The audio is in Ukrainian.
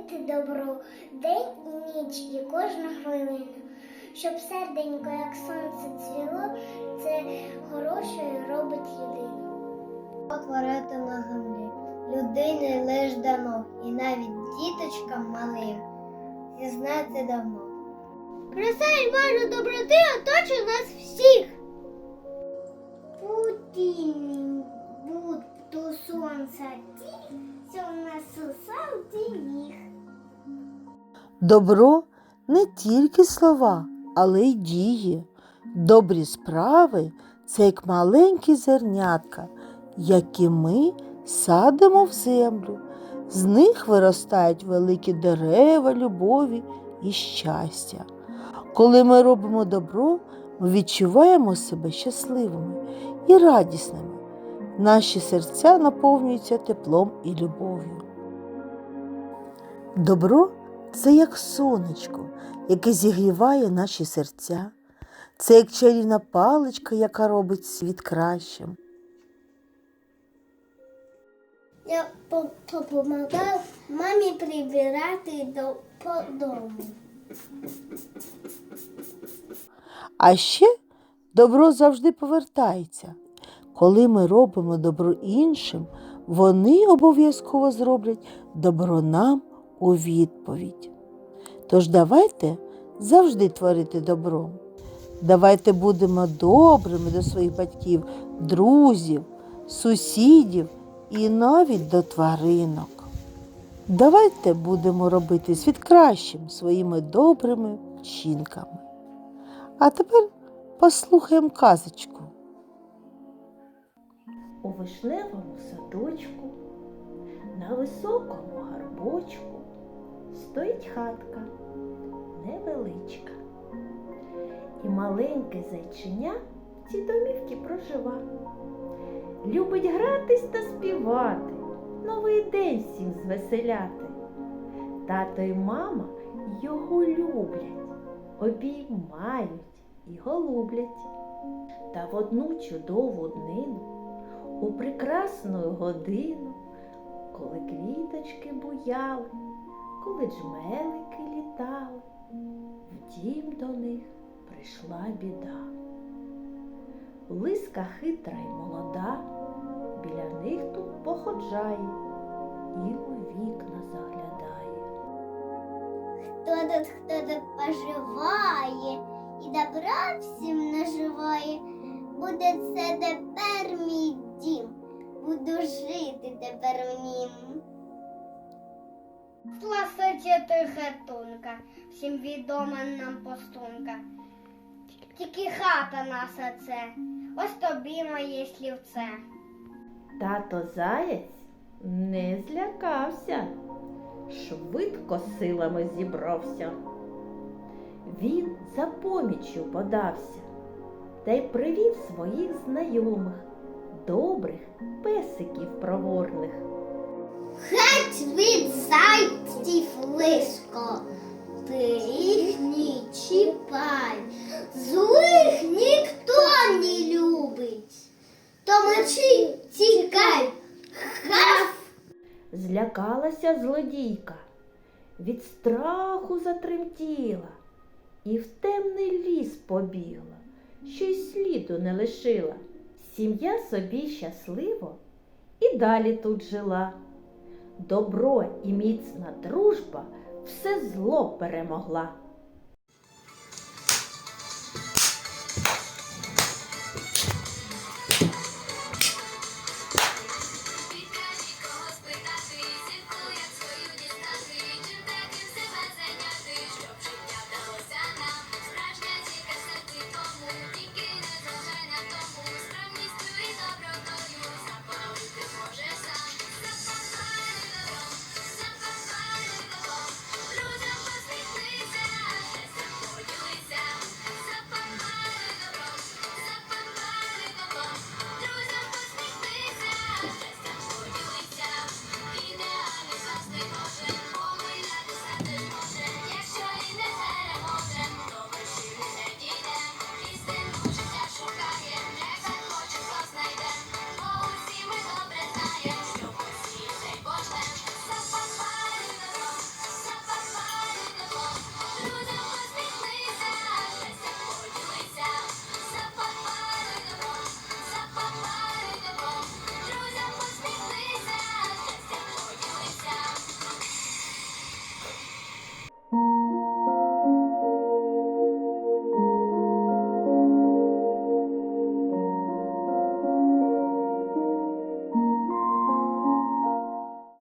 Робити добро день і ніч і кожну хвилину. Щоб серденько, як сонце цвіло, це хорошою робить людину. Творити на землі, людини лиш дано, і навіть діточкам малим зізнати давно. Краса і доброти оточує нас всіх. Путінь будто сонця ті, що в нас сусав. Добро не тільки слова, але й дії. Добрі справи це як маленькі зернятка, які ми садимо в землю. З них виростають великі дерева любові і щастя. Коли ми робимо добро, ми відчуваємо себе щасливими і радісними. Наші серця наповнюються теплом і любов'ю. Добро це як сонечко, яке зігріває наші серця. Це як чарівна паличка, яка робить світ кращим. Я по- допомагав мамі прибирати до дому. А ще добро завжди повертається. Коли ми робимо добро іншим, вони обов'язково зроблять добро нам у відповідь. Тож давайте завжди творити добро. Давайте будемо добрими до своїх батьків, друзів, сусідів і навіть до тваринок. Давайте будемо робити світ кращим своїми добрими вчинками. А тепер послухаємо казочку. У вишневому садочку, на високому гарбочку стоїть хатка невеличка. І маленьке зайчиня в цій домівці прожива. Любить гратись та співати, новий день всім звеселяти. Тато і мама його люблять, обіймають і голублять. Та в одну чудову днину у прекрасну годину, коли квіточки буяли, коли джмелики літали, в дім до них прийшла біда. Лиска хитра й молода, біля них тут походжає і у вікна заглядає. Хто тут, хто тут поживає і добра всім наживає, буде це тепер мій дім. Буду жити тепер в нім. Сласиця той хатунка, всім відома нам постунка. Тільки хата наша це, ось тобі моє слівце. Тато заєць не злякався, швидко силами зібрався. Він за поміччю подався та й привів своїх знайомих, добрих песиків проворних. Геть від зайців лишко, ти їх не чіпай, злих ніхто не любить. То мочи тікай, гав. Злякалася злодійка, від страху затремтіла і в темний ліс побігла, що й сліду не лишила. Сім'я собі щасливо і далі тут жила. Добро і міцна дружба все зло перемогла.